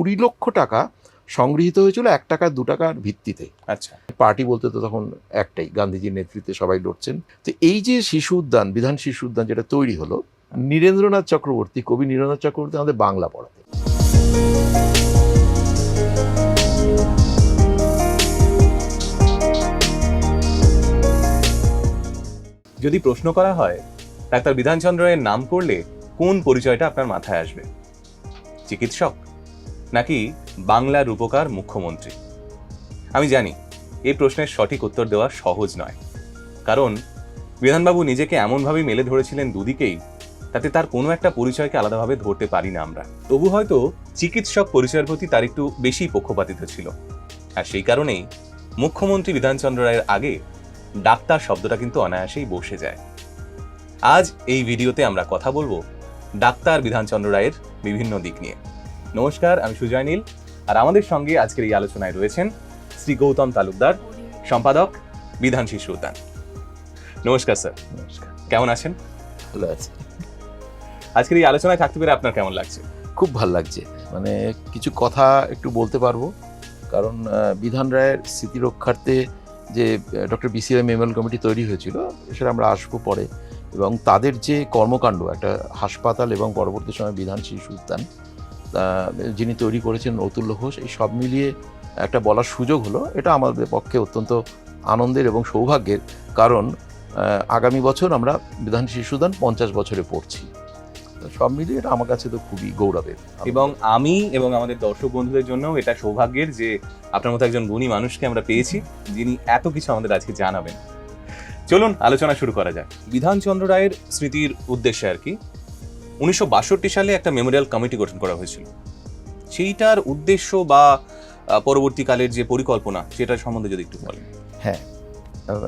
কুড়ি লক্ষ টাকা সংগৃহীত হয়েছিল এক টাকা দু টাকার ভিত্তিতে। আচ্ছা। পার্টি বলতে তো তখন একটাই গান্ধীজির নেতৃত্বে সবাই লড়ছেন। তো এই যে শিশু উদ্যান বিধান শিশু উদ্যান যেটা তৈরি হলো নীরেন্দ্রনাথ চক্রবর্তী কবি নীরেন্দ্রনাথ চক্রবর্তী আমাদের বাংলা পড়াতেন। যদি প্রশ্ন করা হয় ডাক্তার বিধানচন্দ্র রায়ের নাম করলে কোন পরিচয়টা আপনার মাথায় আসবে? চিকিৎসক? নাকি বাংলার রূপকার মুখ্যমন্ত্রী? আমি জানি, এই প্রশ্নের সঠিক উত্তর দেওয়া সহজ নয়। কারণ, বিধানবাবু নিজেকে এমনভাবেই মেলে ধরেছিলেন দুদিকেই, তাতে তার কোনো একটা পরিচয়কে আলাদাভাবে ধরতে পারি না আমরা। তবু হয়তো চিকিৎসক পরিচয়ের প্রতি তার একটু বেশি পক্ষপাতিত ছিল। আর সেই কারণেই মুখ্যমন্ত্রী বিধানচন্দ্র রায়ের আগে ডাক্তার শব্দটা কিন্তু অনায়াসেই বসে যায়। আজ এই ভিডিওতে আমরা কথা বলব ডাক্তার বিধানচন্দ্র রায়ের বিভিন্ন দিক নিয়ে। নমস্কার আমি সুজয় নীল। আর আমাদের সঙ্গে আজকের এই আলোচনায় রয়েছেন শ্রী গৌতম তালুকদার সম্পাদক বিধান শিশু উদ্যান। নমস্কার স্যার। নমস্কার। কেমন আছেন? ভালো আছে। আজকের এই আলোচনায় থাকতে পেরে আপনার কেমন লাগছে? খুব ভালো লাগছে। মানে কিছু কথা একটু বলতে পারব। কারণ বিধান রায়ের স্মৃতি রক্ষার্থে যে ডক্টর বিসিআই মেমোরিয়াল কমিটি তৈরি হয়েছিল সেটা আমরা আসব পরে। এবং তাদের যে কর্মকাণ্ড একটা হাসপাতাল এবং পরবর্তী সময় বিধান শিশু উদ্যান যিনি তৈরি করেছেন অতুল্য ঘোষ, এই সব মিলিয়ে একটা বলার সুযোগ হলো। এটা আমাদের পক্ষে অত্যন্ত আনন্দের এবং সৌভাগ্যের কারণ আগামী বছর আমরা বিধান শিশুদান পঞ্চাশ বছরে পড়ছি। সব মিলিয়ে এটা আমার কাছে তো খুবই গৌরবের এবং আমি এবং আমাদের দর্শক বন্ধুদের জন্য এটা সৌভাগ্যের যে আপনার মতো একজন গুণী মানুষকে আমরা পেয়েছি, যিনি এত কিছু আমাদের আজকে জানাবেন। চলুন, আলোচনা শুরু করা যাক। বিধানচন্দ্র রায়ের স্মৃতির উদ্দেশ্যে আর কি। উনিশশো বাষট্টি সালে একটা মেমোরিয়াল কমিটি গঠন করা হয়েছিল। সেইটার উদ্দেশ্য বা পরবর্তীকালের যে পরিকল্পনা সেটার সম্বন্ধে যদি একটু বলেন। হ্যাঁ।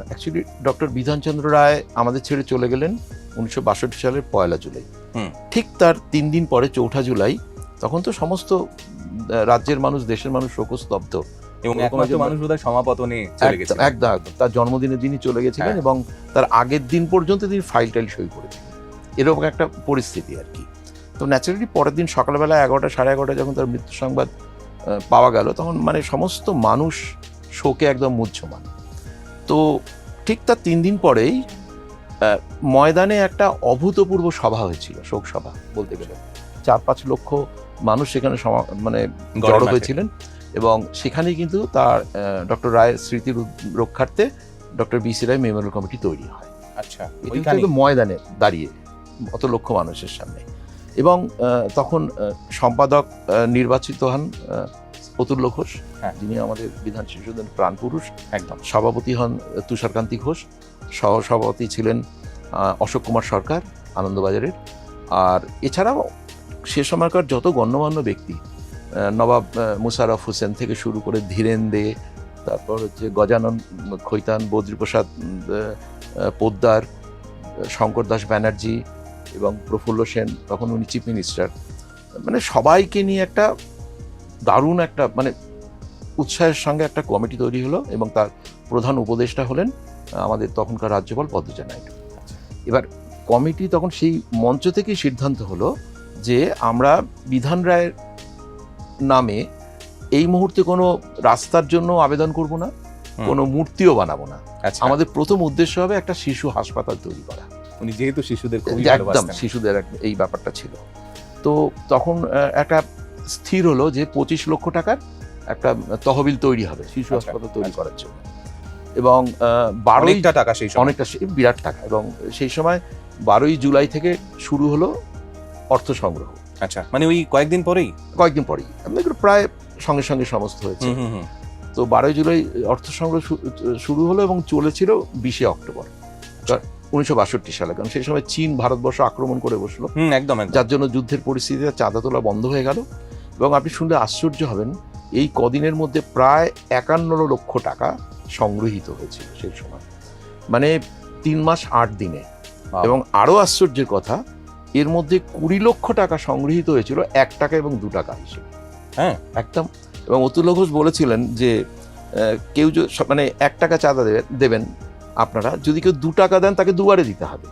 অ্যাকচুয়ালি ডক্টর বিধানচন্দ্র রায় আমাদের ছেড়ে চলে গেলেন উনিশশো বাষট্টি সালের পয়লা জুলাই। হুম। ঠিক তার তিন দিন পরে চৌঠা জুলাই তখন তো সমস্ত রাজ্যের মানুষ দেশের মানুষ শোকস্তব্ধ। এবং মানুষ বোধহয় সমাপতনে চলে গেছে একদম। তার জন্মদিনের দিনই চলে গেছিলেন হ্যাঁ। এবং তার আগের দিন পর্যন্ত তিনি ফাইল টাইল সই করেছিলেন। এরকম একটা পরিস্থিতি আর কি। তো ন্যাচারালি পরের দিন সকালবেলা এগারোটা সাড়ে এগারোটা যখন তার মৃত্যু সংবাদ পাওয়া গেল তখন মানে সমস্ত মানুষ শোকে একদম মুহ্যমান। তো ঠিক তার তিন দিন পরেই ময়দানে একটা অভূতপূর্ব সভা হয়েছিল শোক সভা বলতে গেলে। চার পাঁচ লক্ষ মানুষ সেখানে মানে জড়ো হয়েছিলেন এবং সেখানেই কিন্তু তার ডক্টর রায়ের স্মৃতির রক্ষার্থে doctor B C Roy memorial committee তৈরি হয়। আচ্ছা ময়দানে দাঁড়িয়ে। অত লক্ষ মানুষের সামনে। এবং তখন সম্পাদক নির্বাচিত হন অতুল্য ঘোষ হ্যাঁ। যিনি আমাদের বিধান শিশুদের প্রাণ পুরুষ। একদম। সভাপতি হন তুষারকান্তি ঘোষ। সহ সভাপতি ছিলেন অশোক কুমার সরকার আনন্দবাজারের। আর এছাড়াও সে সময়কার যত গণ্যমান্য ব্যক্তি নবাব মুশারফ হোসেন থেকে শুরু করে ধীরেন দে তারপর হচ্ছে গজানন খৈতান বদ্রীপ্রসাদ পোদ্দার শঙ্কর দাস ব্যানার্জি এবং প্রফুল্ল সেন তখন উনি চিফ মিনিস্টার মানে সবাইকে নিয়ে একটা দারুণ একটা মানে উৎসাহের সঙ্গে একটা কমিটি তৈরি হলো এবং তার প্রধান উপদেষ্টা হলেন আমাদের তখনকার রাজ্যপাল পদ্মজা নাইডু। এবার কমিটি তখন সেই মঞ্চ থেকেই সিদ্ধান্ত হলো যে আমরা বিধান রায়ের নামে এই মুহূর্তে কোনো রাস্তার জন্য আবেদন করব না কোনো মূর্তিও বানাবো না। আচ্ছা। আমাদের প্রথম উদ্দেশ্য হবে একটা শিশু হাসপাতাল তৈরি করা। উনি যেহেতু শিশুদের খুবই একদম শিশুদের এই ব্যাপারটা ছিল। তো তখন একটা স্থির হলো যে পঁচিশ লক্ষ টাকার একটা তহবিল তৈরি হবে শিশু আচ্ছা, হাসপাতাল তৈরি আচ্ছা। করার জন্য। এবং বারোই টাকা সেই অনেকটা বিরাট টাকা। এবং সেই সময় বারোই জুলাই থেকে শুরু হলো অর্থ সংগ্রহ। আচ্ছা মানে ওই কয়েকদিন পরেই? কয়েকদিন পরেই। আমাদের প্রায় সঙ্গে সঙ্গে সমস্ত হয়েছে। তো বারোই জুলাই অর্থ সংগ্রহ শুরু হলো এবং চলেছিল বিশে অক্টোবর। উনিশশো বাষট্টি সালে কারণ সেই সময় চীন ভারতবর্ষ আক্রমণ করে বসল। একদম যার জন্য যুদ্ধের পরিস্থিতিতে চাঁদা তোলা বন্ধ হয়ে গেল। এবং আপনি শুনলে আশ্চর্য হবেন এই কদিনের মধ্যে প্রায় একান্ন লক্ষ টাকা সংগৃহীত হয়েছিল সেই সময়। মানে তিন মাস আট দিনে। এবং আরও আশ্চর্যের কথা এর মধ্যে কুড়ি লক্ষ টাকা সংগৃহীত হয়েছিল এক টাকা এবং দু টাকা হিসেবে। হ্যাঁ। একদম। এবং অতুল ঘোষ বলেছিলেন যে কেউ য- মানে এক টাকা চাঁদা দেবে- দেবেন আপনারা যদি কেউ দু টাকা দেন তাকে দুবারে দিতে হবে।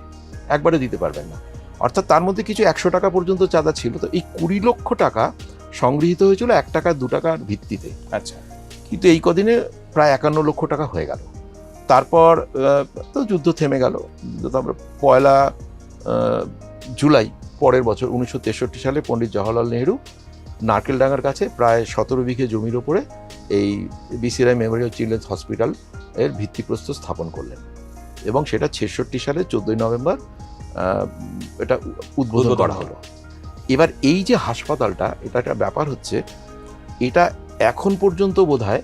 একবারে দিতে পারবেন না। অর্থাৎ তার মধ্যে কিছু একশো টাকা পর্যন্ত চাঁদা ছিল। তো এই কুড়ি লক্ষ টাকা সংগৃহীত হয়েছিল এক টাকা দু টাকার ভিত্তিতে। আচ্ছা। কিন্তু এই কদিনে প্রায় একান্ন লক্ষ টাকা হয়ে গেল। তারপর তো যুদ্ধ থেমে গেল। তারপর পয়লা জুলাই পরের বছর উনিশশো তেষট্টি সালে পণ্ডিত জওয়াহরলাল নেহরু নারকেলডাঙ্গার কাছে প্রায় সতেরো বিঘে জমির ওপরে এই B C Roy memorial children's hospital এর ভিত্তিপ্রস্তর স্থাপন করলেন। এবং সেটা ছেষট্টি সালে চোদ্দই নভেম্বর এটা উদ্বোধন করা হলো। এবার এই যে হাসপাতালটা এটা একটা ব্যাপার হচ্ছে এটা এখন পর্যন্ত বোধ হয়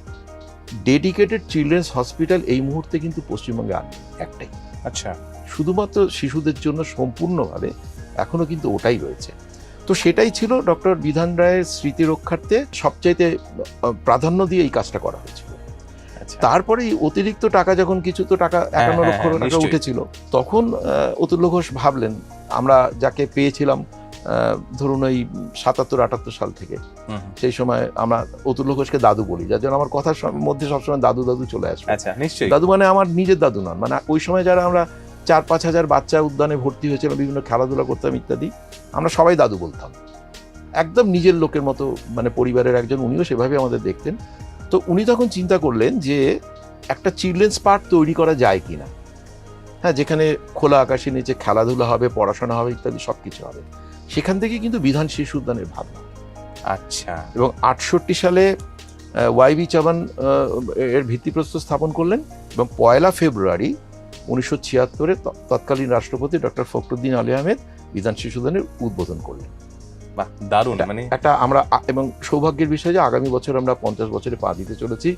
ডেডিকেটেড চিলড্রেন্স হসপিটাল এই মুহূর্তে কিন্তু পশ্চিমবঙ্গে আর নেই, একটাই। আচ্ছা। শুধুমাত্র শিশুদের জন্য সম্পূর্ণভাবে এখনও কিন্তু ওটাই রয়েছে। তো সেটাই ছিল ডক্টর বিধান রায়ের স্মৃতি রক্ষার্থে সবচাইতে প্রাধান্য দিয়ে এই কাজটা করা হয়েছিল। আচ্ছা। তারপরে অতিরিক্ত টাকা যখন কিছু তো টাকা একান্ন হ্যাঁ, লক্ষ হ্যাঁ, টাকা উঠেছিল তখন অতুল্য ঘোষ ভাবলেন আমরা যাকে পেয়েছিলাম ধরুন ওই সাতাত্তর আটাত্তর সাল থেকে। সেই সময় আমরা অতুল্য ঘোষকে দাদু বলি যার জন্য আমার কথার সব- মধ্যে সবসময় দাদু দাদু চলে আসবে। আচ্ছা দাদু মানে আমার নিজের দাদু নন মানে ওই সময় যারা আমরা চার পাঁচ হাজার বাচ্চা উদ্যানে ভর্তি হয়েছিল বিভিন্ন খেলাধুলা করতাম ইত্যাদি আমরা সবাই দাদু বলতাম। একদম নিজের লোকের মতো মানে পরিবারের একজন উনিও সেভাবে আমাদের দেখতেন। তো উনি তখন চিন্তা করলেন যে একটা চিলড্রেন্স পার্ক তৈরি করা যায় কি না হ্যাঁ যেখানে খোলা আকাশের নিচে খেলাধুলা হবে পড়াশোনা হবে ইত্যাদি সব কিছু হবে। সেখান থেকে কিন্তু বিধান শিশু উদ্যানের ভাবনা। আচ্ছা। এবং আটষট্টি সালে ওয়াইবি চাবান এর ভিত্তিপ্রস্তর স্থাপন করলেন এবং পয়লা ফেব্রুয়ারি উনিশশো ছিয়াত্তরে তৎকালীন রাষ্ট্রপতি ডক্টর ফখরুদ্দিন আলী আহমেদ বিধান শিশুদানের উদ্বোধন করলেন। বাহ দারুণ মানে একটা আমরা এবং সৌভাগ্যের বিষয় যে আগামী বছর আমরা পঞ্চাশ বছরে পা দিতে চলেছি।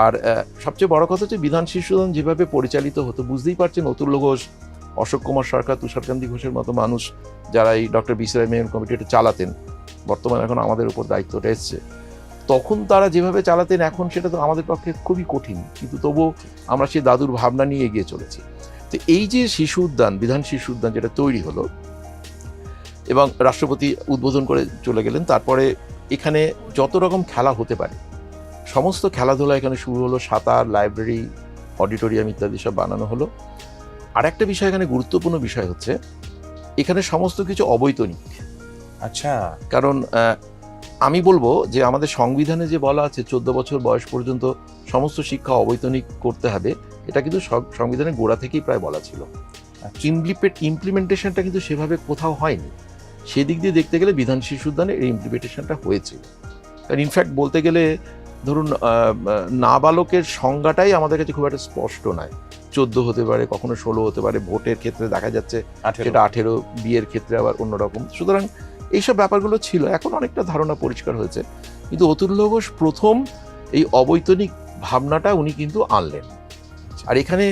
আর সবচেয়ে বড় কথা হচ্ছে বিধান শিশুদান যেভাবে পরিচালিত হতো বুঝতেই পারছেন অতুল্য ঘোষ অশোক কুমার সরকার তুষারকান্তি ঘোষের মতো মানুষ যারা এই ডক্টর বিসিরাই মেয়র কমিটিটা চালাতেন বর্তমানে এখন আমাদের উপর দায়িত্বটা এসছে। তখন তারা যেভাবে চালাতেন এখন সেটা তো আমাদের পক্ষে খুবই কঠিন। কিন্তু তবুও আমরা সেই দাদুর ভাবনা নিয়ে এগিয়ে চলেছি। তো এই যে শিশু উদ্যান বিধান শিশু উদ্যান যেটা তৈরি হলো এবং রাষ্ট্রপতি উদ্বোধন করে চলে গেলেন তারপরে এখানে যত রকম খেলা হতে পারে সমস্ত খেলাধুলা এখানে শুরু হলো সাঁতার লাইব্রেরি অডিটোরিয়াম ইত্যাদি সব বানানো হলো। আর একটা বিষয় এখানে গুরুত্বপূর্ণ বিষয় হচ্ছে এখানে সমস্ত কিছু অবৈতনিক। আচ্ছা। কারণ আমি বলব যে আমাদের সংবিধানে যে বলা আছে চোদ্দ বছর বয়স পর্যন্ত সমস্ত শিক্ষা অবৈতনিক করতে হবে এটা কিন্তু সংবিধানের গোড়া থেকেই প্রায় বলা ছিল। আচ্ছা। ইমপ্লিমেন্টেশনটা কিন্তু সেভাবে কোথাও হয়নি। সেদিক দিয়ে দেখতে গেলে বিধান শিশু উদ্যানে এই ইমপ্লিমেন্টেশনটা হয়েছিল কারণ ইনফ্যাক্ট বলতে গেলে ধরুন নাবালকের সংজ্ঞাটাই আমাদের কাছে খুব একটা স্পষ্ট নয়। চোদ্দ হতে পারে কখনো ষোলো হতে পারে ভোটের ক্ষেত্রে দেখা যাচ্ছে আঠেরো। সেটা আঠেরো বিয়ের ক্ষেত্রে আবার অন্যরকম। সুতরাং এইসব ব্যাপারগুলো ছিল। এখন অনেকটা ধারণা পরিষ্কার হয়েছে। কিন্তু অতুল্য ঘোষ প্রথম এই অবৈতনিক ভাবনাটা উনি কিন্তু আনলেন। আর এখানে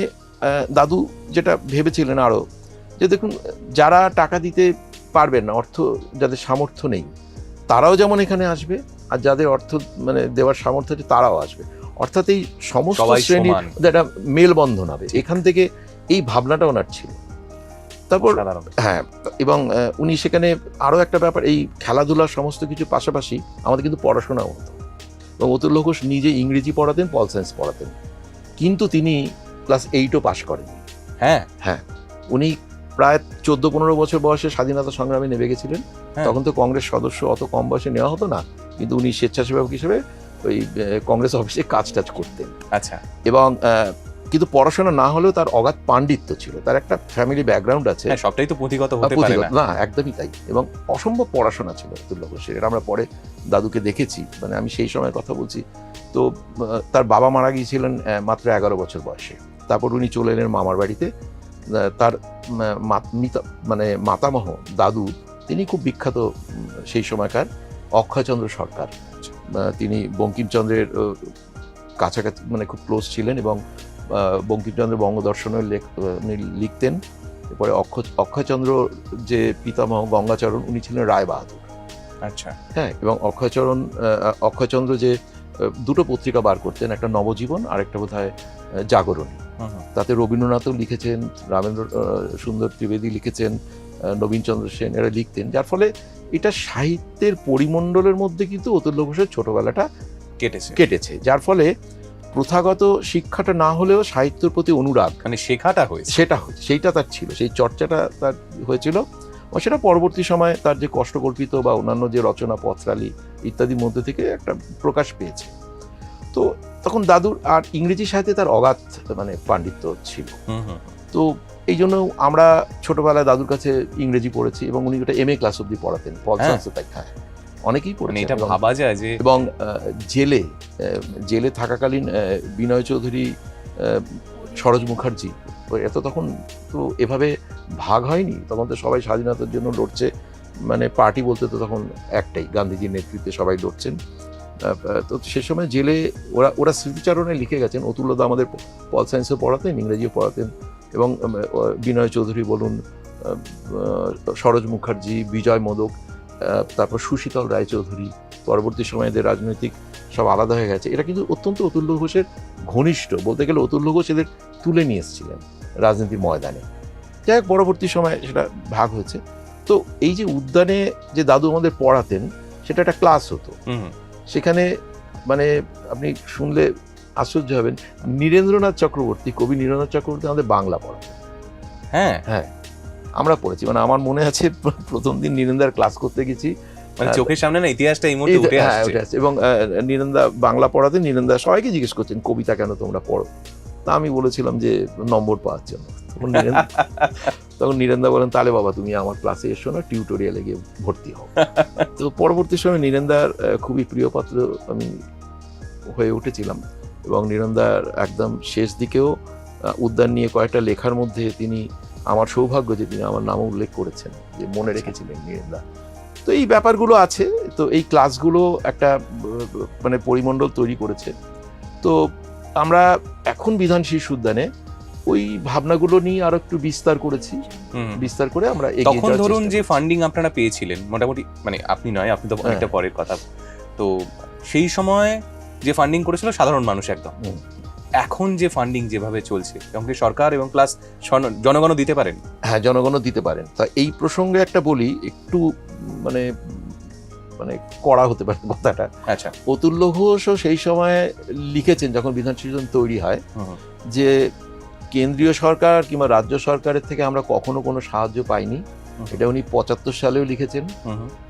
দাদু যেটা ভেবেছিলেন আরও যে দেখুন যারা টাকা দিতে পারবেন না অর্থ যাদের সামর্থ্য নেই তারাও যেমন এখানে আসবে আর যাদের অর্থ মানে দেওয়ার সামর্থ্য আছে তারাও আসবে। অর্থাৎ এই সমস্ত শ্রেণির একটা মেলবন্ধন হবে। এখান থেকে এই ভাবনাটা ওনার ছিল। তারপর হ্যাঁ এবং উনি সেখানে আরও একটা ব্যাপার এই খেলাধুলার সমস্ত কিছু পাশাপাশি আমাদের কিন্তু পড়াশোনাও হতো। এবং অতুল্য ঘোষ নিজে ইংরেজি পড়াতেন পল সায়েন্স পড়াতেন। কিন্তু তিনি ক্লাস এইটও পাশ করেন হ্যাঁ। হ্যাঁ উনি প্রায় চোদ্দ পনেরো বছর বয়সে স্বাধীনতা সংগ্রামে নেমে গেছিলেন। হ্যাঁ। তখন তো কংগ্রেস সদস্য অত কম বয়সে নেওয়া হতো না কিন্তু উনি স্বেচ্ছাসেবক হিসেবে ওই কংগ্রেস অফিসে কাজ টাজ করতেন। আচ্ছা। এবং কিন্তু পড়াশোনা না হলেও তার অগাধ পাণ্ডিত্য ছিল। তার একটা ফ্যামিলি ব্যাকগ্রাউন্ড আছে। হ্যাঁ সবটাই তো পুঁথিগত হতে পারে না। একদমই তাই। এবং অসম্ভব পড়াশোনা ছিল অতুল্য ঘোষের এটা আমরা পরে দাদুকে দেখেছি। মানে আমি সেই সময় কথা বলছি। তো তার বাবা মারা গিয়েছিলেন মাত্র এগারো বছর বয়সে। তারপর উনি চলে এলেন মামার বাড়িতে। তার মানে মাতামহ দাদু তিনি খুব বিখ্যাত সেই সময়কার অক্ষয়চন্দ্র সরকার। তিনি বঙ্কিমচন্দ্রের কাছাকাছি মানে খুব ক্লোজ ছিলেন এবং বঙ্কিমচন্দ্র বঙ্গদর্শনের লেখ উনি লিখতেন। এরপরে অক্ষ অক্ষয়চন্দ্র যে পিতামহ গঙ্গাচরণ উনি ছিলেন রায় বাহাদুর আচ্ছা। হ্যাঁ এবং অক্ষয়চরণ অক্ষয়চন্দ্র যে দুটো পত্রিকা বার করতেন একটা নবজীবন আর একটা বোধ হয় জাগরণী। তাতে রবীন্দ্রনাথও লিখেছেন রামেন্দ্র সুন্দর ত্রিবেদী লিখেছেন নবীনচন্দ্র সেন এরা লিখতেন। যার ফলে এটা সাহিত্যের পরিমণ্ডলের মধ্যে কিন্তু অতুল্য ঘোষের ছোটবেলাটা কেটেছে। কেটেছে। যার ফলে প্রথাগত শিক্ষাটা না হলেও সাহিত্যের প্রতি অনুরাগ মানে শেখাটা হয়েছে। সেটা হয়েছে সেইটা তার ছিল সেই চর্চাটা তার হয়েছিল। সেটা পরবর্তী সময় তার যে কষ্টকল্পিত বা অন্যান্য যে রচনা পত্রালি ইত্যাদির মধ্যে থেকে একটা প্রকাশ পেয়েছে। তো তখন দাদুর আর ইংরেজি সাহিত্যে তার অগাধ মানে পাণ্ডিত্য ছিল। তো এই জন্য আমরা ছোটবেলায় দাদুর কাছে ইংরেজি পড়েছি এবং উনি ওটা এম এ ক্লাস অব্দি পড়াতেন পল হ্যাঁ। অনেকেই মানে পড়েছে এটা ভাবা যায় যে এবং জেলে জেলে থাকাকালীন বিনয় চৌধুরী সরোজ মুখার্জি এত তখন তো এভাবে ভাগ হয়নি। তখন তো সবাই স্বাধীনতার জন্য লড়ছে। মানে পার্টি বলতে তো তখন একটাই গান্ধীজির নেতৃত্বে সবাই লড়ছেন। তো সে সময় জেলে ওরা ওরা স্মৃতিচারণে লিখে গেছেন। অতুল্যদা আমাদের পল সায়েন্সে পড়াতেন ইংরেজিও পড়াতেন। এবং বিনয় চৌধুরী বলুন সরোজ মুখার্জি বিজয় মোদক তারপর সুশীতল রায়চৌধুরী পরবর্তী সময়ে এদের রাজনৈতিক সব আলাদা হয়ে গেছে। এরা কিন্তু অত্যন্ত অতুল্য ঘোষের ঘনিষ্ঠ। বলতে গেলে অতুল্য ঘোষ এদের তুলে নিয়ে এসেছিলেন রাজনীতির ময়দানে। যাই হোক পরবর্তী সময়ে সেটা ভাগ হয়েছে। তো এই যে উদ্যানে যে দাদু আমাদের পড়াতেন সেটা একটা ক্লাস হতো। সেখানে মানে আপনি শুনলে আশ্চর্য হবেন নীরেন্দ্রনাথ চক্রবর্তী কবি নীরেন্দ্রনাথ চক্রবর্তী আমাদের বাংলা পড়াতেন। হ্যাঁ। হ্যাঁ। আমরা পড়েছি। মানে আমার মনে আছে প্রথম দিন নীরেন্দ্রার ক্লাস করতে গেছি। মানে চোখের সামনে না ইতিহাসটা এই মুহূর্তে উঠে হ্যাঁ, আসছে। এবং নীরেন্দা বাংলা পড়াতে নীরেন্দা সবাইকে জিজ্ঞেস করছেন কবিতা কেন তোমরা পড়ো? তা আমি বলেছিলাম যে নম্বর পাওয়ার জন্য। তখন নীরেন্দা বলেন তাহলে বাবা তুমি আমার ক্লাসে এসো না টিউটোরিয়ালে গিয়ে ভর্তি হও। তো পরবর্তী সময় নীরেন্দার খুবই প্রিয় পাত্র আমি হয়ে উঠেছিলাম। এবং নীরেন্দার একদম শেষ দিকেও উদ্যান নিয়ে কয়েকটা লেখার মধ্যে তিনি আমার সৌভাগ্য যে তিনি আমার নাম উল্লেখ করেছেন যে মনে রেখেছিলেন নীরেন্দা তো এই ব্যাপারগুলো আছে তো এই ক্লাসগুলো একটা মানে পরিমণ্ডল তৈরি করেছে তো আমরা এখন বিধান শীর্ষ উদ্যানে ওই ভাবনাগুলো নিয়ে আরও একটু বিস্তার করেছি। বিস্তার করে আমরা তখন ধরুন যে ফান্ডিং আপনারা পেয়েছিলেন মোটামুটি মানে আপনি নয় আপনি তো হ্যাঁ। অনেকটা পরের কথা তো সেই সময় যে ফান্ডিং করেছিল সাধারণ মানুষ একদম। এখন যে ফান্ডিং যেভাবে চলছে এবং সরকার এবং প্লাস জনগণও দিতে পারেন? হ্যাঁ জনগণও দিতে পারেন। তা এই প্রসঙ্গে একটা বলি একটু মানে মানে কড়া হতে পারে কথাটা। আচ্ছা। অতুল্য ঘোষও সেই সময় লিখেছেন যখন বিধান সৃজন তৈরি হয় যে কেন্দ্রীয় সরকার কিংবা রাজ্য সরকারের থেকে আমরা কখনো কোনো সাহায্য পাইনি। এটা উনি পঁচাত্তর সালেও লিখেছেন।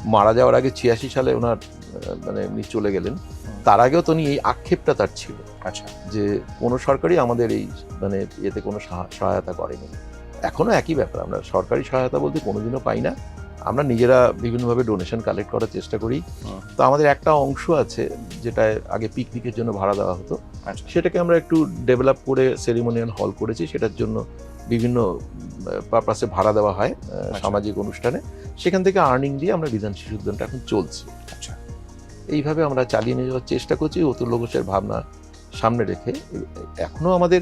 মারা যাওয়ার আগে ছিয়াশি সালে ওনার মানে উনি চলে গেলেন। তার আগেও তো এই আক্ষেপটা তার ছিল। আচ্ছা। যে কোনো সরকারই আমাদের এই মানে এতে কোনো সাহা- সহায়তা করেনি। এখনও একই ব্যাপার আমরা সরকারি সহায়তা বলতে কোনোদিনও পাই না। আমরা নিজেরা বিভিন্নভাবে ডোনেশন কালেক্ট করার চেষ্টা করি। তো আমাদের একটা অংশ আছে যেটা আগে পিকনিকের জন্য ভাড়া দেওয়া হতো। আচ্ছা। সেটাকে আমরা একটু ডেভেলপ করে সেরিমোনিয়াল হল করেছি। সেটার জন্য বিভিন্ন পারপাসে ভাড়া দেওয়া হয় সামাজিক অনুষ্ঠানে। সেখান থেকে আর্নিং দিয়ে আমরা বিধান শিশু উদ্যানটা এখন চলছে। আচ্ছা। এইভাবে আমরা চালিয়ে নিয়ে যাওয়ার চেষ্টা করছি অতুল্য ঘোষের ভাবনা সামনে রেখে। এখনও আমাদের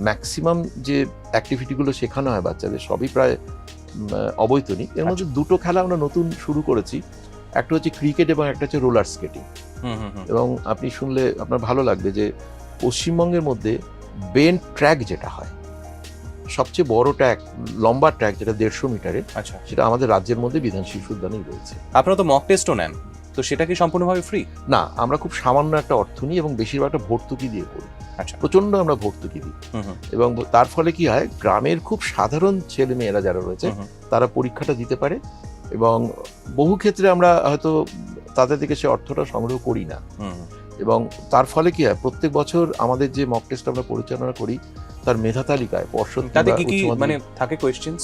ম্যাক্সিমাম যে অ্যাক্টিভিটিগুলো শেখানো হয় বাচ্চাদের সবই প্রায় অবৈতনিক। এর মধ্যে দুটো খেলা আমরা নতুন শুরু করেছি। একটা হচ্ছে ক্রিকেট এবং একটা হচ্ছে রোলার স্কেটিং হুম, হুম, হুম, এবং আপনি শুনলে আপনার ভালো লাগবে যে পশ্চিমবঙ্গের মধ্যে বেন ট্র্যাক যেটা হয় সবচেয়ে বড় ট্র্যাক লম্বা ট্র্যাক যেটা দেড়শো মিটারের আচ্ছা। সেটা আমাদের রাজ্যের মধ্যে বিধান শিশু উদ্যানেই রয়েছে। আপনারা তো মক টেস্টও নেন। তো সেটা কি সম্পূর্ণভাবে ফ্রি না আমরা খুব সামান্য একটা অর্থ নিই এবং বেশিরভাগটা ভর্তুকি দিয়ে করি। আচ্ছা। প্রচণ্ড আমরা ভর্তুকি দিই। এবং তার ফলে কি হয় গ্রামের খুব সাধারণ ছেলে মেয়েরা যারা রয়েছে তারা পরীক্ষাটা দিতে পারে এবং বহু ক্ষেত্রে আমরা হয়তো তাদের থেকে সে অর্থটা সংগ্রহ করি না। এবং তার ফলে কি হয় প্রত্যেক বছর আমাদের যে মক টেস্ট আমরা পরিচালনা করি তার মেধা তালিকায় পর্ষদ তাতে কি কি মানে থাকে কোয়েশ্চেন্স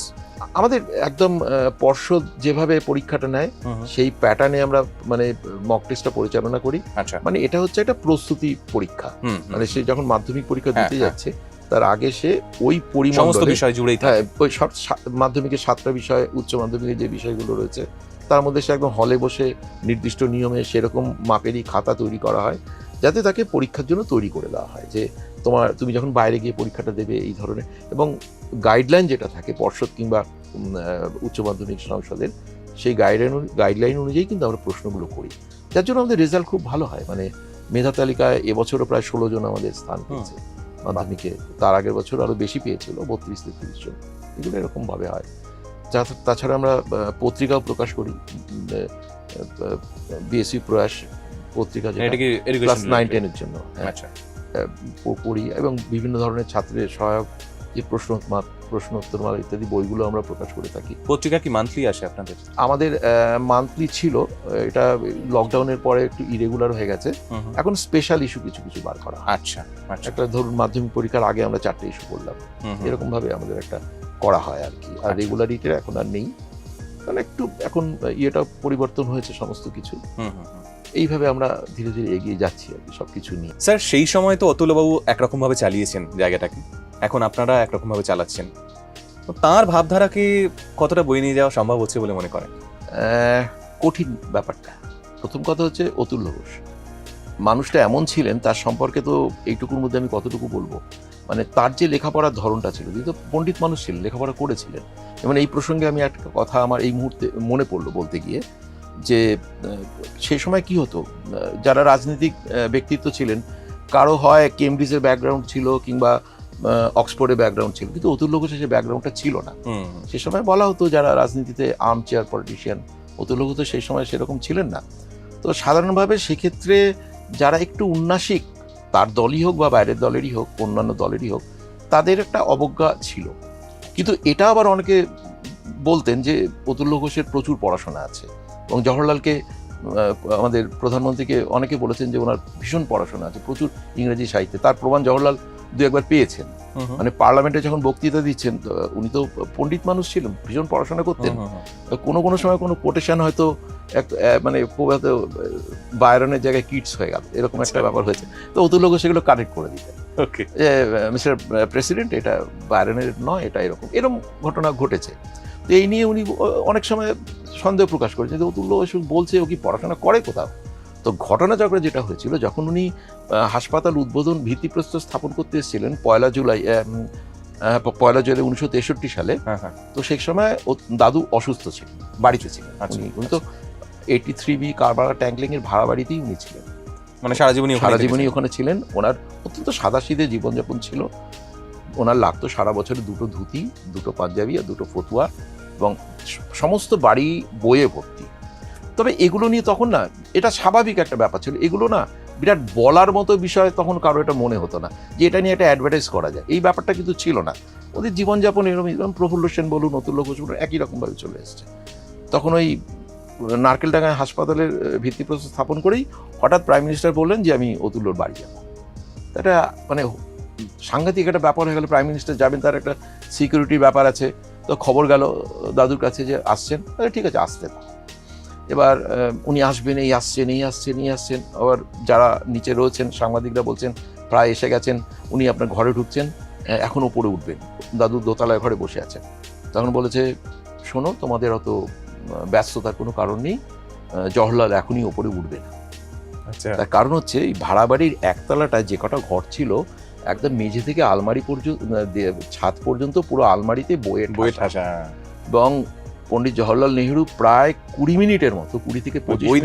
আমাদের একদম পর্ষদ যেভাবে পরীক্ষাটা নেয় সেই প্যাটার্নে আমরা মানে মক টেস্টটা পরিচালনা করি। আচ্ছা। মানে এটা হচ্ছে একটা প্রস্তুতি পরীক্ষা। মানে সে যখন মাধ্যমিক পরীক্ষা হ্যাঁ, দিতে হ্যাঁ। যাচ্ছে তার আগে সে ওই পরিমণ্ডলে বিষয় জুড়েই থাকে। হ্যাঁ মাধ্যমিকের সাতটা বিষয় উচ্চ মাধ্যমিকের যে বিষয়গুলো রয়েছে তার মধ্যে সে একদম হলে বসে নির্দিষ্ট নিয়মে সেরকম মাপেরই খাতা তৈরি করা হয় যাতে তাকে পরীক্ষার জন্য তৈরি করে দেওয়া হয়। যে তোমার তুমি যখন বাইরে গিয়ে পরীক্ষাটা দেবে এই ধরনের এবং গাইডলাইন যেটা থাকে পর্ষদ কিংবা উচ্চ মাধ্যমিক সংসদের সেই গাইডলাইন গাইডলাইন অনুযায়ী কিন্তু আমরা প্রশ্নগুলো করি। যার জন্য আমাদের রেজাল্ট খুব ভালো হয়। মানে মেধা তালিকায় এবছরও প্রায় ষোলো জন আমাদের স্থান পেয়েছে। মাধ্যমিকে তার আগের বছর আরও বেশি পেয়েছিল বত্রিশ তেত্রিশ জন। এগুলো এরকম ভাবে হয়। যা- তাছাড়া আমরা পত্রিকাও প্রকাশ করি। বিএসসি প্রয়াস পত্রিকা যেটা ক্লাস নাইন টেনের জন্য হ্যাঁ, আচ্ছা। পড়ি এবং বিভিন্ন ধরনের ছাত্রের সহায়ক যে প্রশ্ন প্রশ্নোত্তরমালা ইত্যাদি বইগুলো আমরা প্রকাশ করে থাকি। পত্রিকা কি মান্থলি আসে আপনাদের? আমাদের মান্থলি ছিল এটা লকডাউনের পরে একটু ইরেগুলার হয়ে গেছে। এখন স্পেশাল ইস্যু কিছু কিছু বার করা আচ্ছা আচ্ছা। একটা ধরুন মাধ্যমিক পরীক্ষার আগে আমরা চারটে ইস্যু করলাম। এরকম ভাবে আমাদের একটা করা হয় আর কি। আর আচ্ছা। রেগুলারিটির এখন আর নেই। কারণ একটু এখন ইয়েটা পরিবর্তন হয়েছে সমস্ত কিছু হুম। এইভাবে আমরা ধীরে ধীরে এগিয়ে যাচ্ছি আর কি সবকিছু নিয়ে। স্যার সেই সময় তো অতুলবাবু একরকম ভাবে চালিয়েছেন জায়গাটাকে। এখন আপনারা একরকম ভাবে চালাচ্ছেন। তো তার ভাবধারাকে কতটা বই নিয়ে যাওয়া সম্ভব হচ্ছে বলে মনে করেন? কঠিন ব্যাপারটা। প্রথম কথা হচ্ছে অতুল্য ঘোষ। মানুষটা এমন ছিলেন তার সম্পর্কে তো এইটুকুর মধ্যে আমি কতটুকু বলব? মানে তার যে লেখাপড়ার ধরনটা ছিল তিনি তো পণ্ডিত মানুষ ছিলেন লেখাপড়া করেছিলেন। এবং এই প্রসঙ্গে আমি একটা কথা আমার এই মুহূর্তে মনে পড়ল বলতে গিয়ে যে সেই সময় কি হতো? যারা রাজনৈতিক ব্যক্তিত্ব ছিলেন কারও হয় কেমব্রিজের ব্যাকগ্রাউন্ড ছিল কিংবা অক্সফোর্ডের ব্যাকগ্রাউন্ড ছিল কিন্তু অতুল সেই ব্যাকগ্রাউন্ডটা ছিল না। সে সময় বলা হতো যারা রাজনীতিতে আর্ম চেয়ার পলিটিশিয়ান অতুলক তো সেই সময় সেরকম ছিলেন না। তো সাধারণভাবে সেক্ষেত্রে যারা একটু উন্নাসিক তার দলই হোক বা বাইরের দলেরই হোক অন্যান্য দলেরই হোক তাদের একটা অবজ্ঞা ছিল। কিন্তু এটা আবার অনেকে বলতেন যে অতুল্য ঘোষের প্রচুর পড়াশোনা আছে। এবং জওহরলালকে আমাদের প্রধানমন্ত্রীকে অনেকে বলেছেন যে ওনার ভীষণ পড়াশোনা আছে প্রচুর ইংরেজি সাহিত্যে। তার প্রমাণ জওহরলাল দু একবার পেয়েছেন। মানে পার্লামেন্টে যখন বক্তৃতা দিচ্ছেন উনি তো পণ্ডিত মানুষ ছিলেন ভীষণ পড়াশোনা করতেন। কোনো কোনো সময় কোনো কোটেশন হয়তো এক মানে বায়রনের জায়গায় কিটস হয়ে গেল এরকম একটা আচ্ছা। ব্যাপার হয়েছে। তো অতুল্য ঘোষ সেগুলো কানেক্ট করে দিতেন। ওকে মিস্টার প্রেসিডেন্ট এটা বায়রনের নয় এটা এরকম এরকম ঘটনা ঘটেছে। তো এই নিয়ে উনি অনেক সময় সন্দেহ প্রকাশ করেছেন। যে অতুল্য বলছে ও কি পড়াশোনা করে কোথাও? তো ঘটনাচক্রে যেটা হয়েছিল যখন উনি হাসপাতাল উদ্বোধন ভিত্তিপ্রস্তর স্থাপন করতে এসেছিলেন পয়লা জুলাই পয়লা জুলাই উনিশশো তেষট্টি সালে হ্যাঁ হ্যাঁ। তো সেই সময় ও দাদু অসুস্থ ছিলেন বাড়িতে ছিলেন আচ্ছা, উনি। উনি তো এইটি থ্রি বি কারবারা ট্যাঙ্কলিং এর ভাড়া বাড়িতেই উনি ছিলেন। মানে সারা জীবনই সারা জীবনই ওখানে ছিলেন। ওনার অত্যন্ত সাদাসিধে জীবনযাপন ছিল। ওনার লাগতো সারা বছরে দুটো ধুতি দুটো পাঞ্জাবি আর দুটো ফতুয়া। এবং সমস্ত বাড়ি বইয়ে ভর্তি। তবে এগুলো নিয়ে তখন না, এটা স্বাভাবিক একটা ব্যাপার ছিল। এগুলো না বিরাট বলার মতো বিষয় তখন কারও এটা মনে হতো না যে এটা নিয়ে একটা অ্যাডভার্টাইজ করা যায়। এই ব্যাপারটা কিন্তু ছিল না। ওদের জীবনযাপন এরকম এরকম প্রফুল্ল সেন বলুন অতুল্য ঘোষ বলুন, একই রকমভাবে চলে এসছে। তখন ওই নারকেলডাঙ্গায় হাসপাতালের ভিত্তিপ্রস্তর স্থাপন করেই হঠাৎ প্রাইম মিনিস্টার বললেন যে আমি অতুল্যর বাড়ি যাব। এটা মানে সাংঘাতিক একটা ব্যাপার হয়ে গেল। প্রাইম মিনিস্টার যাবেন, তার একটা সিকিউরিটির ব্যাপার আছে। তো খবর গেল দাদুর কাছে যে আসছেন। আরে ঠিক আছে আসতে। এবার উনি আসবেন এই আসছেন এই আসছেন এই আসছেন। আবার যারা নিচে রয়েছেন সাংবাদিকরা বলছেন প্রায় এসে গেছেন উনি আপনার ঘরে ঢুকছেন এখন ওপরে উঠবেন। দাদু দোতলায় ঘরে বসে আছেন। তখন বলেছে শোনো তোমাদের অত ব্যস্ততার কোনো কারণ নেই জওহরলাল এখনই ওপরে উঠবে না। আচ্ছা। তার কারণ হচ্ছে এই ভাড়া বাড়ির একতলাটায় যে কটা ঘর ছিল একদম মেঝে থেকে আলমারি পর্যন্ত ছাদ পর্যন্ত পুরো আলমারিতে বইয়ের বইয়ের ঠাসা। এবং পণ্ডিত জওহরলাল নেহেরু প্রায় কুড়ি মিনিটের মতো কুড়ি থেকে পঁচিশ বই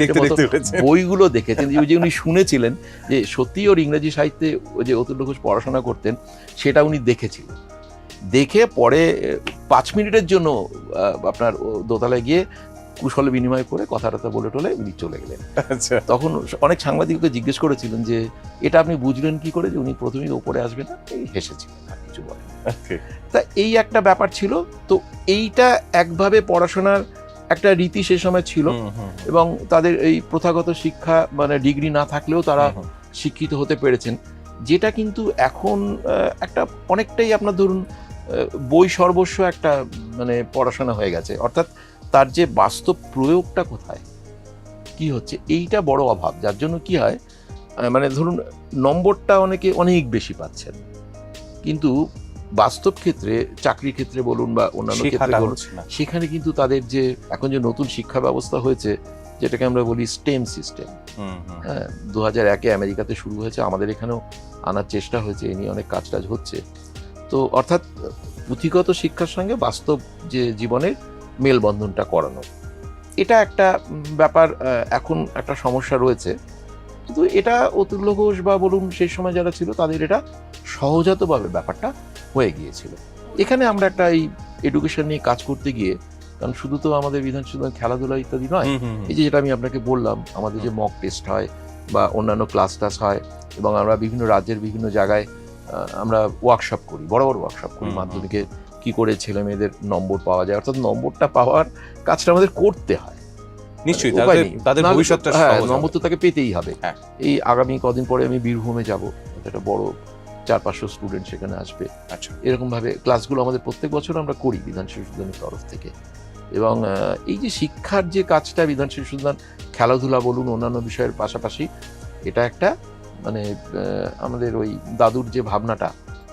বইগুলো দেখেছেন। যে উনি শুনেছিলেন যে সত্যি ওর ইংরেজি সাহিত্যে ওই যে অতুল্য ঘোষ পড়াশোনা করতেন সেটা উনি দেখেছিলেন। দেখে পরে পাঁচ মিনিটের জন্য আপনার দোতলায় গিয়ে কুশল বিনিময় করে কথাটা বলে টলে উনি চলে গেলেন। আচ্ছা। তখন অনেক সাংবাদিককে জিজ্ঞেস করেছিলেন যে এটা আপনি বুঝলেন কি করে যে উনি প্রথমেই ওপরে আসবেন না? এই হেসেছিলেন আর কিছু বলেন তা এই একটা ব্যাপার ছিল। তো এইটা একভাবে পড়াশোনার একটা রীতি সে সময় ছিল এবং তাদের এই প্রথাগত শিক্ষা মানে ডিগ্রি না থাকলেও তারা। শিক্ষিত হতে পেরেছেন। যেটা কিন্তু এখন একটা অনেকটাই আপনার ধরুন বই সর্বস্ব একটা মানে পড়াশোনা হয়ে গেছে। অর্থাৎ তার যে বাস্তব প্রয়োগটা কোথায়? কি হচ্ছে? এইটা বড় অভাব। যার জন্য কি হয়? মানে ধরুন নম্বরটা অনেকে অনেক বেশি পাচ্ছেন। কিন্তু বাস্তব ক্ষেত্রে চাকরির ক্ষেত্রে বলুন বা অন্যান্য ক্ষেত্রে বলুন সেখানে কিন্তু তাদের যে এখন যে নতুন শিক্ষা ব্যবস্থা হয়েছে যেটাকে আমরা বলি স্টেম সিস্টেম। হ্যাঁ দু হাজার একে আমেরিকাতে শুরু হয়েছে আমাদের এখানেও আনার চেষ্টা হয়েছে এ নিয়ে অনেক কাজ টাজ হচ্ছে। তো অর্থাৎ পুঁথিগত শিক্ষার সঙ্গে বাস্তব যে জীবনের মেলবন্ধনটা করানো এটা একটা ব্যাপার এখন একটা সমস্যা রয়েছে কিন্তু এটা অতুল্য ঘোষ বা বলুন সেই সময় যারা ছিল তাদের এটা সহজাতভাবে ব্যাপারটা হয়ে গিয়েছিল এখানে আমরা একটা এই এডুকেশন নিয়ে কাজ করতে গিয়ে কারণ শুধু তো আমাদের বিধানসভা খেলাধুলা ইত্যাদি নয়। এই যে যেটা আমি আপনাকে বললাম আমাদের যে মক টেস্ট হয় বা অন্যান্য ক্লাস টাস হয় এবং আমরা বিভিন্ন রাজ্যের বিভিন্ন জায়গায় আমরা ওয়ার্কশপ করি বড় বড় ওয়ার্কশপ করি হুম, হুম। মাধ্যমিকে কি করে ছেলে মেয়েদের নম্বর পাওয়া যায়? অর্থাৎ নম্বরটা পাওয়ার কাজটা আমাদের করতে হয়। নিশ্চয়ই তাদের নেই। তাদের ভবিষ্যৎটা হ্যাঁ নম্বর তো তাকে পেতেই হবে। হ্যাঁ। এই আগামী কদিন পরে আমি বীরভূমে যাব। একটা বড় চার পাঁচশো স্টুডেন্ট সেখানে আসবে। আচ্ছা। এরকম ভাবে ক্লাসগুলো আমাদের প্রত্যেক বছর আমরা করি বিধান শিশুদানের তরফ থেকে। এবং এই যে শিক্ষার যে কাজটা বিধান শিশুদান খেলাধুলা বলুন অন্যান্য বিষয়ের পাশাপাশি এটা একটা মানে আমাদের ওই দাদুর যে ভাবনাটা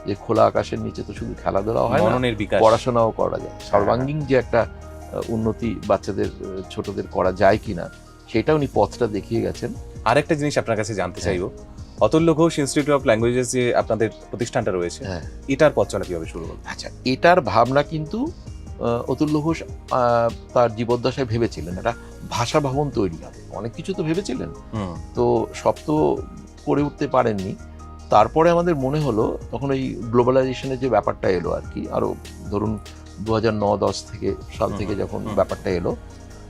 যে খোলা আকাশের নিচে তো শুধু খেলাধুলাও হয় মননের বিকাশ। পড়াশোনাও করা যায়। সর্বাঙ্গীন যে একটা উন্নতি বাচ্চাদের ছোটদের করা যায় কিনা সেটা উনি পথটা দেখিয়ে গেছেন। আরেকটা জিনিস আপনার কাছে জানতে হ্যাঁ। চাইব। Atulya Ghosh institute of languages যে আপনাদের প্রতিষ্ঠানটা রয়েছে হ্যাঁ। এটার পথ চলা কীভাবে শুরু হলো? আচ্ছা এটার ভাবনা কিন্তু অতুল্য ঘোষ আহ, তার জীবদ্দশায় ভেবেছিলেন। একটা ভাষা ভবন তৈরি হবে। অনেক কিছু তো ভেবেছিলেন। তো সব তো করে উঠতে পারেননি। তারপরে আমাদের মনে হলো তখন ওই গ্লোবালাইজেশনের যে ব্যাপারটা এলো আর কি আরও ধরুন দু হাজার ন দশ থেকে সাল থেকে যখন ব্যাপারটা এলো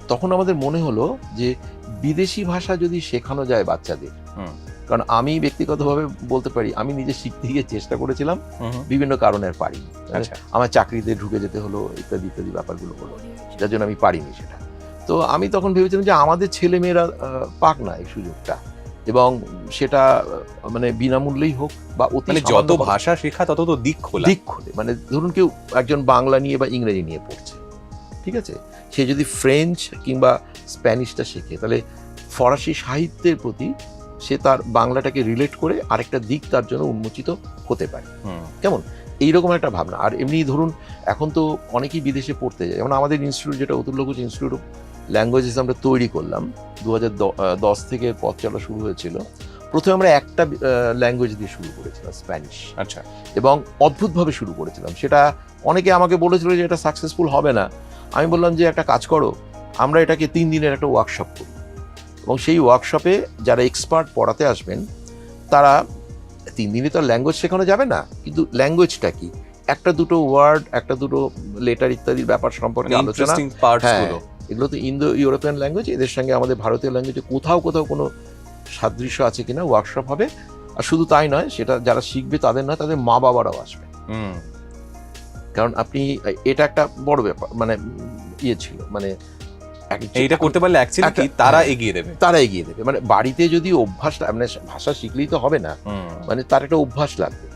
তখন আমাদের মনে হলো যে বিদেশি ভাষা যদি শেখানো যায় বাচ্চাদের কারণ আমি ব্যক্তিগতভাবে বলতে পারি আমি নিজে শিখতে গিয়ে চেষ্টা করেছিলাম। বিভিন্ন কারণের পারিনি আচ্ছা। আমার চাকরিতে ঢুকে যেতে হলো ইত্যাদি ইত্যাদি ব্যাপারগুলো হলো। যার জন্য আমি পারিনি সেটা। তো আমি তখন ভেবেছিলাম যে আমাদের ছেলে মেয়েরা পাক না এই সুযোগটা। এবং সেটা মানে বিনামূল্যেই হোক বা অতি মানে যত ভাষা শেখা তত তো দিক খোলা। দিক খোলে। মানে ধরুন কেউ একজন বাংলা নিয়ে বা ইংরেজি নিয়ে পড়ছে ঠিক আছে? সে যদি ফ্রেঞ্চ কিংবা স্প্যানিশটা শেখে তাহলে ফরাসি সাহিত্যের প্রতি সে তার বাংলাটাকে রিলেট করে আরেকটা দিক তার জন্য উন্মোচিত হতে পারে। হুম। এইরকম একটা ভাবনা। আর এমনি ধরুন এখন তো অনেকেই বিদেশে পড়তে যায়। যেমন আমাদের ইনস্টিটিউট যেটা Atulya Ghosh institute of languages আমরা তৈরি করলাম দু দশ থেকে পথ চলা শুরু হয়েছিল। প্রথমে আমরা একটা ল্যাঙ্গুয়েজ দিয়ে শুরু করেছিলাম স্প্যানিশ আচ্ছা। এবং অদ্ভুতভাবে শুরু করেছিলাম। সেটা অনেকে আমাকে বলেছিল যে এটা সাকসেসফুল হবে না। আমি বললাম যে একটা কাজ করো আমরা এটাকে তিন দিনের একটা ওয়ার্কশপ করি। এবং সেই ওয়ার্কশপে যারা এক্সপার্ট পড়াতে আসবেন তারা তিন দিনে তো ল্যাঙ্গুয়েজ শেখানো যাবে না কিন্তু ল্যাঙ্গুয়েজটা কি? একটা দুটো ওয়ার্ড একটা দুটো লেটার ইত্যাদির ব্যাপার সম্পর্কে আলোচনা। ইন্টারেস্টিং হ্যাঁ। এগুলো তো ইন্দো ইউরোপিয়ান ল্যাঙ্গুয়েজ এদের সঙ্গে আমাদের ভারতীয় ল্যাঙ্গুয়েজে কোথাও কোথাও কোনো সাদৃশ্য আছে কিনা ওয়ার্কশপ হবে। আর শুধু তাই নয় সেটা যারা শিখবে তাদের নয় তাদের মা বাবারাও আসবে কারণ আপনি এটা একটা বড় ব্যাপার মানে ইয়ে ছিল মানে এইটা করতে পারলে অ্যাকচুয়ালি কি? তারা হ্যাঁ। এগিয়ে দেবে। তারা এগিয়ে দেবে। মানে বাড়িতে যদি অভ্যাসটা মানে ভাষা শিখলেই তো হবে না। মানে তার একটা অভ্যাস লাগবে।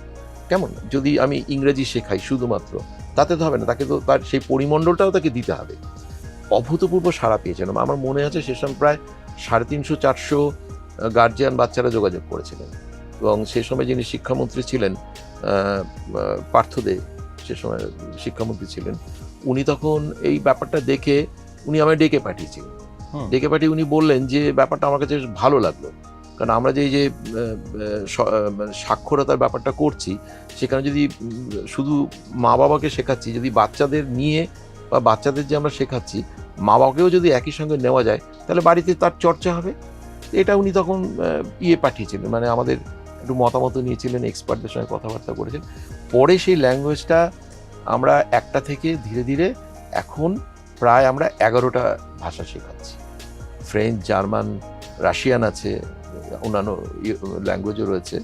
কেমন? যদি আমি ইংরেজি শেখাই শুধুমাত্র তাতে তো হবে না তাকে তো তার সেই পরিমণ্ডলটাও তাকে দিতে হবে। অভূতপূর্ব সাড়া পেয়েছেন। আমার মনে আছে সে সময় প্রায় সাড়ে তিনশো চারশো গার্জিয়ান বাচ্চারা যোগাযোগ করেছিলেন। এবং সে সময় যিনি শিক্ষামন্ত্রী ছিলেন আহ, আহ, পার্থ দে সে সময় শিক্ষামন্ত্রী ছিলেন উনি তখন এই ব্যাপারটা দেখে উনি আমায় ডেকে পাঠিয়েছিলেন। ডেকে পাঠিয়ে উনি বললেন যে ব্যাপারটা আমার কাছে ভালো লাগল। কারণ আমরা যে এই যে সাক্ষরতার ব্যাপারটা করছি সেখানে যদি শুধু মা বাবাকে শেখাচ্ছি যদি বাচ্চাদের নিয়ে বা বাচ্চাদের যে আমরা শেখাচ্ছি মা বাবাকেও যদি একই সঙ্গে নেওয়া যায়, তাহলে বাড়িতে তার চর্চা হবে। এটা উনি তখন ইয়ে পাঠিয়েছিলেন মানে আমাদের একটু মতামত নিয়েছিলেন, এক্সপার্টদের সঙ্গে কথাবার্তা করেছেন। পরে সেই ল্যাঙ্গুয়েজটা আমরা একটা থেকে ধীরে ধীরে এখন প্রায় আমরা এগারোটা ভাষা শেখাচ্ছি। ফ্রেঞ্চ, জার্মান, রাশিয়ান আছে, অন্যান্য ল্যাঙ্গুয়েজও রয়েছে।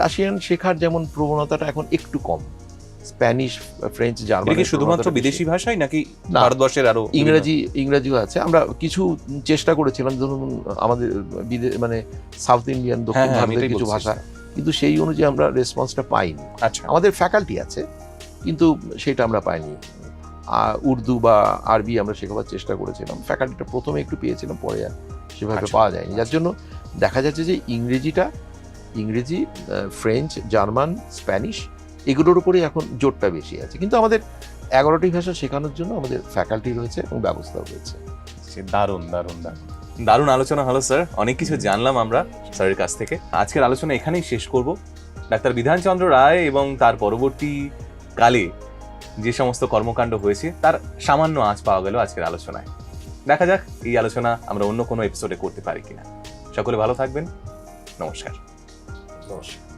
রাশিয়ান শেখার যেমন প্রবণতাটা এখন একটু কম। স্প্যানিশ ফ্রেঞ্চ জার্মান কি শুধুমাত্র বিদেশি ভাষাই নাকি ভারতবর্ষের আরও ইংরেজি ইংরেজিও আছে। আমরা কিছু চেষ্টা করেছিলাম ধরুন আমাদের মানে সাউথ ইন্ডিয়ান হ্যাঁ, দক্ষিণ হ্যাঁ, ভারতের কিছু ভাষা। কিন্তু সেই অনুযায়ী আমরা রেসপন্সটা পাইনি। আচ্ছা। আমাদের ফ্যাকাল্টি আছে কিন্তু সেটা আমরা পাইনি। আর উর্দু বা আরবি আমরা শেখাবার চেষ্টা করেছিলাম। ফ্যাকাল্টিটা প্রথমে একটু পেয়েছিলাম পরে আর সেভাবে আচ্ছা। পাওয়া যায়নি। যার জন্য দেখা যাচ্ছে যে ইংরেজিটা ইংরেজি ফ্রেঞ্চ জার্মান স্প্যানিশ এগুলোর উপরেই এখন জোরটা বেশি আছে। কিন্তু আমাদের এগারোটি ভাষা শেখানোর জন্য আমাদের ফ্যাকাল্টি রয়েছে এবং ব্যবস্থাও রয়েছে। সে দারুণ দারুণ দারুণ। দারুণ আলোচনা হলো স্যার অনেক কিছু জানলাম আমরা স্যারের কাছ থেকে। আজকের আলোচনা এখানেই শেষ করব। ডাক্তার বিধানচন্দ্র রায় এবং তার পরবর্তী কালে যে সমস্ত কর্মকাণ্ড হয়েছে তার সামান্য আঁচ পাওয়া গেল আজকের আলোচনায়। দেখা যাক এই আলোচনা আমরা অন্য কোনো এপিসোডে করতে পারি কিনা। সকলে ভালো থাকবেন। নমস্কার। নমস্কার।